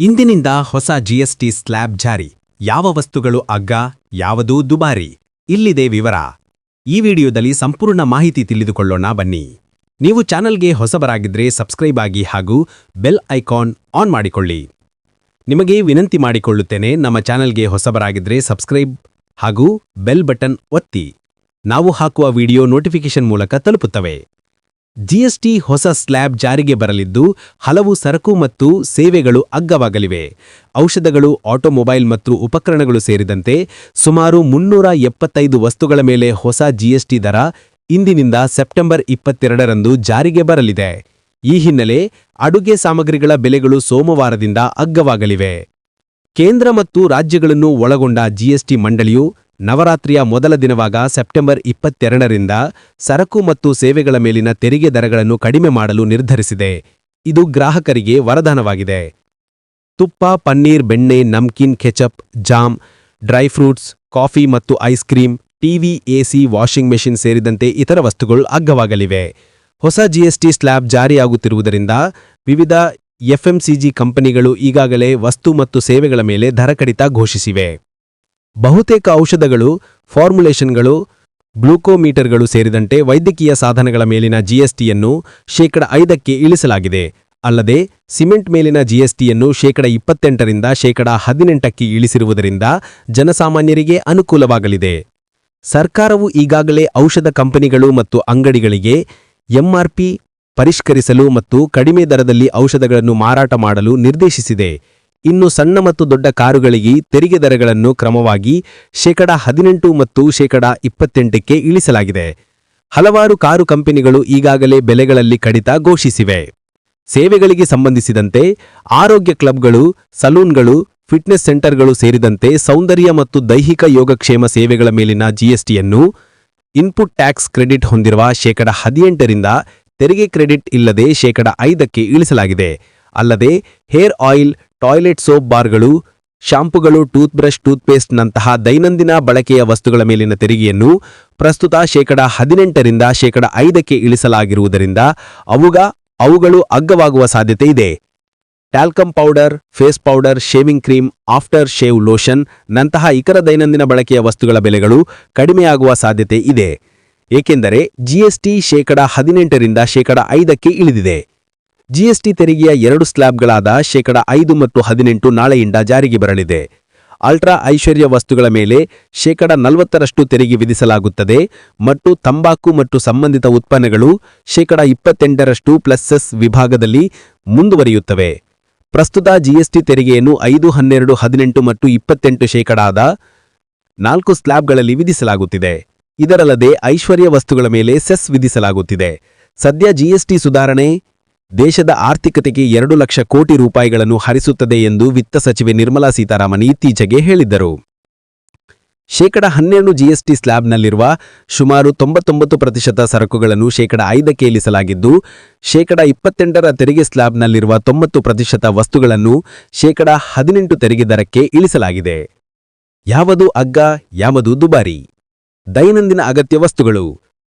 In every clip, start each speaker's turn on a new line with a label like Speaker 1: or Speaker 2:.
Speaker 1: ಇಂದಿನಿಂದ ಹೊಸ GST slab ಜಾರಿ. ಯಾವ ವಸ್ತುಗಳು ಅಗ್ಗ, ಯಾವುದೂ ದುಬಾರಿ? ಇಲ್ಲಿದೆ ವಿವರ. ಈ ವಿಡಿಯೋದಲ್ಲಿ ಸಂಪೂರ್ಣ ಮಾಹಿತಿ ತಿಳಿದುಕೊಳ್ಳೋಣ ಬನ್ನಿ. ನೀವು ಚಾನಲ್ಗೆ ಹೊಸಬರಾಗಿದ್ರೆ ಸಬ್ಸ್ಕ್ರೈಬ್ ಆಗಿ ಹಾಗೂ ಬೆಲ್ ಐಕಾನ್ ಆನ್ ಮಾಡಿಕೊಳ್ಳಿ. ನಿಮಗೆ ವಿನಂತಿ ಮಾಡಿಕೊಳ್ಳುತ್ತೇನೆ, ನಮ್ಮ ಚಾನಲ್ಗೆ ಹೊಸಬರಾಗಿದ್ರೆ ಸಬ್ಸ್ಕ್ರೈಬ್ ಹಾಗೂ ಬೆಲ್ ಬಟನ್ ಒತ್ತಿ. ನಾವು ಹಾಕುವ ವಿಡಿಯೋ ನೋಟಿಫಿಕೇಶನ್ ಮೂಲಕ ತಲುಪುತ್ತವೆ. ಜಿಎಸ್ಟಿ ಹೊಸ ಸ್ಲ್ಯಾಬ್ ಜಾರಿಗೆ ಬರಲಿದ್ದು, ಹಲವು ಸರಕು ಮತ್ತು ಸೇವೆಗಳು ಅಗ್ಗವಾಗಲಿವೆ. ಔಷಧಗಳು, ಆಟೋಮೊಬೈಲ್ ಮತ್ತು ಉಪಕರಣಗಳು ಸೇರಿದಂತೆ ಸುಮಾರು ಮುನ್ನೂರ ಎಪ್ಪತ್ತೈದು ವಸ್ತುಗಳ ಮೇಲೆ ಹೊಸ ಜಿಎಸ್ಟಿ ದರ ಇಂದಿನಿಂದ ಸೆಪ್ಟೆಂಬರ್ ಇಪ್ಪತ್ತೆರಡರಂದು ಜಾರಿಗೆ ಬರಲಿದೆ. ಈ ಹಿನ್ನೆಲೆ ಅಡುಗೆ ಸಾಮಗ್ರಿಗಳ ಬೆಲೆಗಳು ಸೋಮವಾರದಿಂದ ಅಗ್ಗವಾಗಲಿವೆ. ಕೇಂದ್ರ ಮತ್ತು ರಾಜ್ಯಗಳನ್ನು ಒಳಗೊಂಡ ಜಿಎಸ್ಟಿ ಮಂಡಳಿಯು ನವರಾತ್ರಿಯ ಮೊದಲ ದಿನವಾಗ ಸೆಪ್ಟೆಂಬರ್ ಇಪ್ಪತ್ತೆರಡರಿಂದ ಸರಕು ಮತ್ತು ಸೇವೆಗಳ ಮೇಲಿನ ತೆರಿಗೆ ದರಗಳನ್ನು ಕಡಿಮೆ ಮಾಡಲು ನಿರ್ಧರಿಸಿದೆ. ಇದು ಗ್ರಾಹಕರಿಗೆ ವರದಾನವಾಗಿದೆ. ತುಪ್ಪ, ಪನ್ನೀರ್, ಬೆಣ್ಣೆ, namkeen, ketchup, jam, dry fruits, coffee ಮತ್ತು ice cream, TV, AC, washing machine ಸೇರಿದಂತೆ ಇತರ ವಸ್ತುಗಳು ಅಗ್ಗವಾಗಲಿವೆ. ಹೊಸ ಜಿಎಸ್ಟಿ ಸ್ಲ್ಯಾಬ್ ಜಾರಿಯಾಗುತ್ತಿರುವುದರಿಂದ ವಿವಿಧ ಎಫ್ಎಂಸಿಜಿ ಕಂಪನಿಗಳು ಈಗಾಗಲೇ ವಸ್ತು ಮತ್ತು ಸೇವೆಗಳ ಮೇಲೆ ದರ ಕಡಿತ ಘೋಷಿಸಿವೆ. ಬಹುತೇಕ ಔಷಧಗಳು, ಫಾರ್ಮುಲೇಷನ್ಗಳು, ಗ್ಲೂಕೋಮೀಟರ್ಗಳು ಸೇರಿದಂತೆ ವೈದ್ಯಕೀಯ ಸಾಧನಗಳ ಮೇಲಿನ ಜಿಎಸ್ಟಿಯನ್ನು ಶೇಕಡ ಐದಕ್ಕೆ ಇಳಿಸಲಾಗಿದೆ. ಅಲ್ಲದೆ, ಸಿಮೆಂಟ್ ಮೇಲಿನ ಜಿಎಸ್ಟಿಯನ್ನು ಶೇಕಡ ಇಪ್ಪತ್ತೆಂಟರಿಂದ ಶೇಕಡ ಹದಿನೆಂಟಕ್ಕೆ ಇಳಿಸಿರುವುದರಿಂದ ಜನಸಾಮಾನ್ಯರಿಗೆ ಅನುಕೂಲವಾಗಲಿದೆ. ಸರ್ಕಾರವು ಈಗಾಗಲೇ ಔಷಧ ಕಂಪನಿಗಳು ಮತ್ತು ಅಂಗಡಿಗಳಿಗೆ ಎಂಆರ್ಪಿ ಪರಿಷ್ಕರಿಸಲು ಮತ್ತು ಕಡಿಮೆ ದರದಲ್ಲಿ ಔಷಧಗಳನ್ನು ಮಾರಾಟ ಮಾಡಲು ನಿರ್ದೇಶಿಸಿದೆ. ಇನ್ನು ಸಣ್ಣ ಮತ್ತು ದೊಡ್ಡ ಕಾರುಗಳಿಗೆ ತೆರಿಗೆ ದರಗಳನ್ನು ಕ್ರಮವಾಗಿ ಶೇಕಡ ಹದಿನೆಂಟು ಮತ್ತು ಶೇಕಡ ಇಪ್ಪತ್ತೆಂಟಕ್ಕೆ ಇಳಿಸಲಾಗಿದೆ. ಹಲವಾರು ಕಾರು ಕಂಪನಿಗಳು ಈಗಾಗಲೇ ಬೆಲೆಗಳಲ್ಲಿ ಕಡಿತ ಘೋಷಿಸಿವೆ. ಸೇವೆಗಳಿಗೆ ಸಂಬಂಧಿಸಿದಂತೆ ಆರೋಗ್ಯ ಕ್ಲಬ್ಗಳು, ಸಲೂನ್ಗಳು, ಫಿಟ್ನೆಸ್ ಸೆಂಟರ್ಗಳು ಸೇರಿದಂತೆ ಸೌಂದರ್ಯ ಮತ್ತು ದೈಹಿಕ ಯೋಗಕ್ಷೇಮ ಸೇವೆಗಳ ಮೇಲಿನ ಜಿಎಸ್ಟಿಯನ್ನು ಇನ್ಪುಟ್ ಟ್ಯಾಕ್ಸ್ ಕ್ರೆಡಿಟ್ ಹೊಂದಿರುವ ಶೇಕಡ ಹದಿನೆಂಟರಿಂದ ತೆರಿಗೆ ಕ್ರೆಡಿಟ್ ಇಲ್ಲದೆ ಶೇಕಡ ಐದಕ್ಕೆ ಇಳಿಸಲಾಗಿದೆ. ಅಲ್ಲದೆ ಹೇರ್ ಆಯಿಲ್ ಟಾಯ್ಲೆಟ್ ಸೋಪ್ ಬಾರ್ಗಳು, ಶಾಂಪುಗಳು, ಟೂತ್ಬ್ರಷ್, ಟೂತ್ಪೇಸ್ಟ್ನಂತಹ ದೈನಂದಿನ ಬಳಕೆಯ ವಸ್ತುಗಳ ಮೇಲಿನ ತೆರಿಗೆಯನ್ನು ಪ್ರಸ್ತುತ ಶೇಕಡ ಹದಿನೆಂಟರಿಂದ ಶೇಕಡ ಐದಕ್ಕೆ ಇಳಿಸಲಾಗಿರುವುದರಿಂದ ಅವುಗ, ಅವುಗಳು ಅಗ್ಗವಾಗುವ ಸಾಧ್ಯತೆ ಇದೆ. Talcum powder, face powder, shaving cream, after shave lotion ನಂತಹ ಇತರ ದೈನಂದಿನ ಬಳಕೆಯ ವಸ್ತುಗಳ ಬೆಲೆಗಳು ಕಡಿಮೆಯಾಗುವ ಸಾಧ್ಯತೆ ಇದೆ. ಏಕೆಂದರೆ ಜಿಎಸ್ಟಿ ಶೇಕಡ ಹದಿನೆಂಟರಿಂದ ಶೇಕಡ ಐದಕ್ಕೆ ಇಳಿದಿದೆ. ಜಿಎಸ್ಟಿ ತೆರಿಗೆಯ ಎರಡು ಸ್ಲ್ಯಾಬ್ಗಳಾದ ಶೇಕಡ ಐದು ಮತ್ತು ಹದಿನೆಂಟು ನಾಳೆಯಿಂದ ಜಾರಿಗೆ ಬರಲಿದೆ. ಅಲ್ಟ್ರಾ ಐಶ್ವರ್ಯ ವಸ್ತುಗಳ ಮೇಲೆ ಶೇಕಡ ನಲವತ್ತರಷ್ಟು ತೆರಿಗೆ ವಿಧಿಸಲಾಗುತ್ತದೆ ಮತ್ತು ತಂಬಾಕು ಮತ್ತು ಸಂಬಂಧಿತ ಉತ್ಪನ್ನಗಳು ಶೇಕಡ ಇಪ್ಪತ್ತೆಂಟರಷ್ಟು ಪ್ಲಸ್ಸಸ್ ವಿಭಾಗದಲ್ಲಿ ಮುಂದುವರಿಯುತ್ತವೆ. ಪ್ರಸ್ತುತ ಜಿಎಸ್ಟಿ ತೆರಿಗೆಯನ್ನು ಐದು, ಹನ್ನೆರಡು, ಹದಿನೆಂಟು ಮತ್ತು ಇಪ್ಪತ್ತೆಂಟು ಶೇಕಡಾದ ನಾಲ್ಕು ಸ್ಲ್ಯಾಬ್ಗಳಲ್ಲಿ ವಿಧಿಸಲಾಗುತ್ತಿದೆ. ಇದರಲ್ಲದೆ ಐಶ್ವರ್ಯ ವಸ್ತುಗಳ ಮೇಲೆ ಸೆಸ್ ವಿಧಿಸಲಾಗುತ್ತಿದೆ. ಸದ್ಯ ಜಿಎಸ್ಟಿ ಸುಧಾರಣೆ ದೇಶದ ಆರ್ಥಿಕತೆಗೆ ಎರಡು ಲಕ್ಷ ಕೋಟಿ ರೂಪಾಯಿಗಳನ್ನು ಹರಿಸುತ್ತದೆ ಎಂದು ವಿತ್ತ ಸಚಿವೆ ನಿರ್ಮಲಾ ಸೀತಾರಾಮನ್ ಇತ್ತೀಚೆಗೆ ಹೇಳಿದ್ದರು. ಶೇಕಡ ಹನ್ನೆರಡು ಜಿಎಸ್ಟಿ ಸ್ಲ್ಯಾಬ್ನಲ್ಲಿರುವ ಸುಮಾರು ತೊಂಬತ್ತೊಂಬತ್ತು ಪ್ರತಿಶತ ಸರಕುಗಳನ್ನು ಶೇಕಡ ಐದಕ್ಕೆ ಇಳಿಸಲಾಗಿದ್ದು, ಶೇಕಡ ಇಪ್ಪತ್ತೆಂಟರ ತೆರಿಗೆ ಸ್ಲ್ಯಾಬ್ನಲ್ಲಿರುವ ತೊಂಬತ್ತು ಪ್ರತಿಶತ ವಸ್ತುಗಳನ್ನು ಶೇಕಡ ಹದಿನೆಂಟು ತೆರಿಗೆ ದರಕ್ಕೆ ಇಳಿಸಲಾಗಿದೆ. ಯಾವುದು ಅಗ್ಗ ಯಾವುದು ದುಬಾರಿ. ದೈನಂದಿನ ಅಗತ್ಯ ವಸ್ತುಗಳು.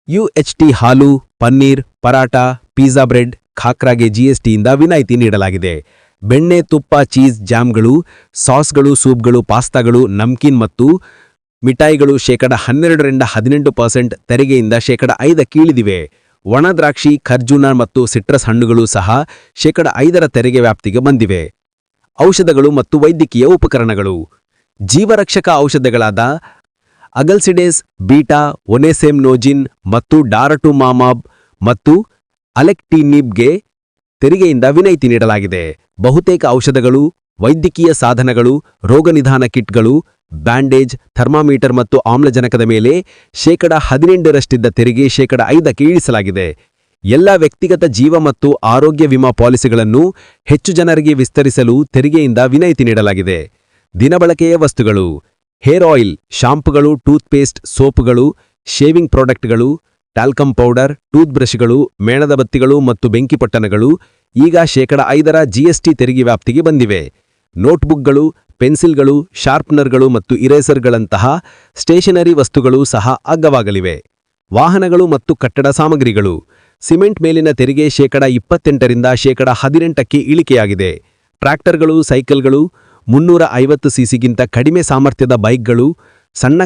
Speaker 1: ಯುಎಚ್ಟಿ ಹಾಲು, ಪನ್ನೀರ್ ಪರಾಟ ಪಿಜ್ಜಾ ಬ್ರೆಡ್ ಖಾಕ್ರಾಗೆ ಜಿಎಸ್ಟಿಯಿಂದ ವಿನಾಯಿತಿ ನೀಡಲಾಗಿದೆ. ಬೆಣ್ಣೆ, ತುಪ್ಪ, ಚೀಸ್, ಜಾಮ್ಗಳು, ಸಾಸ್ಗಳು, ಸೂಪ್ಗಳು, ಪಾಸ್ತಾಗಳು, ನಮ್ಕಿನ್ ಮತ್ತು ಮಿಠಾಯಿಗಳು ಶೇಕಡ ಹನ್ನೆರಡರಿಂದ ಹದಿನೆಂಟು ಪರ್ಸೆಂಟ್ ತೆರಿಗೆಯಿಂದ ಶೇಕಡ ಐದಕ್ಕೆ ಇಳಿದಿವೆ ಒಣ ದ್ರಾಕ್ಷಿ ಖರ್ಜೂನ ಮತ್ತು ಸಿಟ್ರಸ್ ಹಣ್ಣುಗಳು ಸಹ ಶೇಕಡ ಐದರ ತೆರಿಗೆ ವ್ಯಾಪ್ತಿಗೆ ಬಂದಿವೆ. ಔಷಧಗಳು ಮತ್ತು ವೈದ್ಯಕೀಯ ಉಪಕರಣಗಳು. ಜೀವರಕ್ಷಕ ಔಷಧಗಳಾದ ಅಗಲ್ಸಿಡೇಸ್, ಬೀಟಾ, ಒನೆಸೆಮ್ನೋಜಿನ್ ಮತ್ತು ಡಾರಟುಮಾಮಾಬ್ ಮತ್ತು ಅಲೆಕ್ಟಿನಿಬ್ಗೆ ತೆರಿಗೆಯಿಂದ ವಿನಾಯಿತಿ ನೀಡಲಾಗಿದೆ. ಬಹುತೇಕ ಔಷಧಗಳು, ವೈದ್ಯಕೀಯ ಸಾಧನಗಳು ರೋಗನಿಧಾನ ಕಿಟ್ಗಳು, ಬ್ಯಾಂಡೇಜ್, ಥರ್ಮಾಮೀಟರ್ ಮತ್ತು ಆಮ್ಲಜನಕದ ಮೇಲೆ ಶೇಕಡ ಹದಿನೆಂಟರಷ್ಟಿದ್ದ ತೆರಿಗೆ ಶೇಕಡ ಐದಕ್ಕೆ ಇಳಿಸಲಾಗಿದೆ. ಎಲ್ಲ ವ್ಯಕ್ತಿಗತ ಜೀವ ಮತ್ತು ಆರೋಗ್ಯ ವಿಮಾ ಪಾಲಿಸಿಗಳನ್ನು ಹೆಚ್ಚು ಜನರಿಗೆ ವಿಸ್ತರಿಸಲು ತೆರಿಗೆಯಿಂದ ವಿನಾಯಿತಿ ನೀಡಲಾಗಿದೆ. ದಿನಬಳಕೆಯ ವಸ್ತುಗಳು, ಹೇರ್ ಆಯಿಲ್, ಶಾಂಪುಗಳು, ಟೂತ್ಪೇಸ್ಟ್, ಸೋಪುಗಳು, ಶೇವಿಂಗ್ ಪ್ರಾಡಕ್ಟ್ಗಳು ಟ್ಯಾಲ್ಕಮ್ ಪೌಡರ್ ಟೂತ್ ಬ್ರಷ್ಗಳು ಮೇಣದ ಬತ್ತಿಗಳು ಮತ್ತು ಬೆಂಕಿಪೊಟ್ಟಣಗಳು ಈಗ ಶೇಕಡ ಐದರ ಜಿಎಸ್ಟಿ ತೆರಿಗೆ ವ್ಯಾಪ್ತಿಗೆ ಬಂದಿವೆ. ನೋಟ್ಬುಕ್ಗಳು, ಪೆನ್ಸಿಲ್ಗಳು, ಶಾರ್ಪ್ನರ್ಗಳು ಮತ್ತು ಇರೇಸರ್ಗಳಂತಹ ಸ್ಟೇಷನರಿ ವಸ್ತುಗಳು ಸಹ ಅಗ್ಗವಾಗಲಿವೆ. ವಾಹನಗಳು ಮತ್ತು ಕಟ್ಟಡ ಸಾಮಗ್ರಿಗಳು. ಸಿಮೆಂಟ್ ಮೇಲಿನ ತೆರಿಗೆ ಶೇಕಡ ಇಪ್ಪತ್ತೆಂಟರಿಂದ ಶೇಕಡ ಹದಿನೆಂಟಕ್ಕೆ ಇಳಿಕೆಯಾಗಿದೆ. ಟ್ರ್ಯಾಕ್ಟರ್ಗಳು, ಸೈಕಲ್ಗಳು, ಮುನ್ನೂರ ಐವತ್ತು ಸಿಸಿಗಿಂತ ಕಡಿಮೆ ಸಾಮರ್ಥ್ಯದ ಬೈಕ್ಗಳು, ಸಣ್ಣ